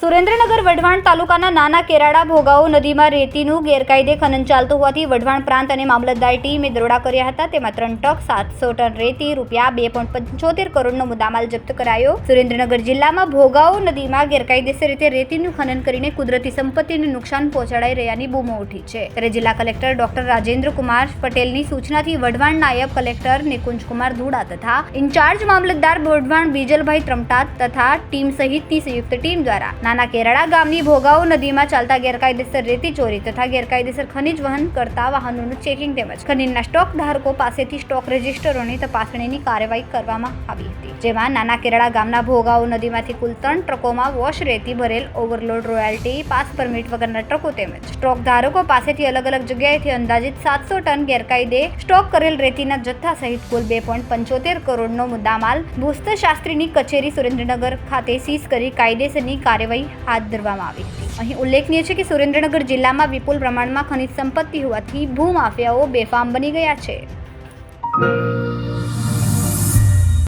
સુરેન્દ્રનગર વઢવાણ તાલુકાના નાના કેરાડા ભોગાવો નદીમાં રેતીનું ગેરકાયદે ખનન ચાલતું હોવાથી વઢવાણ પ્રાંત અને મામલતદાર ટીમે દરોડા કર્યા હતા. તેમાં ત્રણ ટક સાતસો ટન રેતી, રૂપિયા બે પોઈન્ટ પંચોતેર કરોડનો મુદ્દામાલ જપ્ત કરાયો. સુરેન્દ્રનગર જિલ્લામાં ભોગાવો નદીમાં ગેરકાયદેસર રીતે રેતીનું ખનન કરીને કુદરતી સંપત્તિને નુકસાન પહોંચાડાઈ રહ્યાની બૂમો ઉઠી છે. ત્યારે જિલ્લા કલેક્ટર ડોક્ટર રાજેન્દ્ર કુમાર પટેલની સૂચનાથી વઢવાણ નાયબ કલેક્ટર નિકુંજ કુમાર ધુડા તથા ઇન્ચાર્જ મામલતદાર વઢવાણ બીજલભાઈ ત્રમટાત તથા ટીમ સહિતની સંયુક્ત ટીમ દ્વારા નાના કેરળા ગામની ભોગાવો નદીમાં ચાલતા ગેરકાયદેસર રેતી ચોરી તથા ગેરકાયદેસર ખનિજ વહન કરતા વાહનોનું ચેકિંગ તેમજ ખનીજના સ્ટોક ધારકો પાસેથી સ્ટોક રજિસ્ટરોની તપાસણીની કાર્યવાહી કરવામાં આવી હતી. જેમાં નાના કેરાડા ગામના ભોગાવો નદીમાંથી કુલ ત્રણ ટ્રકોમાં વોશ રેતી ભરેલ ઓવરલોડ રોયલ્ટી પાસ પરમિટ વગરના ટ્રકો તેમજ સ્ટોક ધારકો પાસેથી અલગ અલગ જગ્યાએથી અંદાજિત સાતસો ટન ગેરકાયદે સ્ટોક કરેલ રેતીના જથ્થા સહિત કુલ બે પોઈન્ટ પંચોતેર કરોડનો મુદ્દામાલ ભૂસ્તશાસ્ત્રીની કચેરી સુરેન્દ્રનગર ખાતે સીઝ કરી કાયદેસરની કાર્યવાહી હાથ ધરવામાં આવી હતી. અહીં ઉલ્લેખનીય છે કે સુરેન્દ્રનગર જિલ્લામાં વિપુલ પ્રમાણમાં ખનિજ સંપત્તિ હોવાથી ભૂમાફિયાઓ બેફામ બની ગયા છે.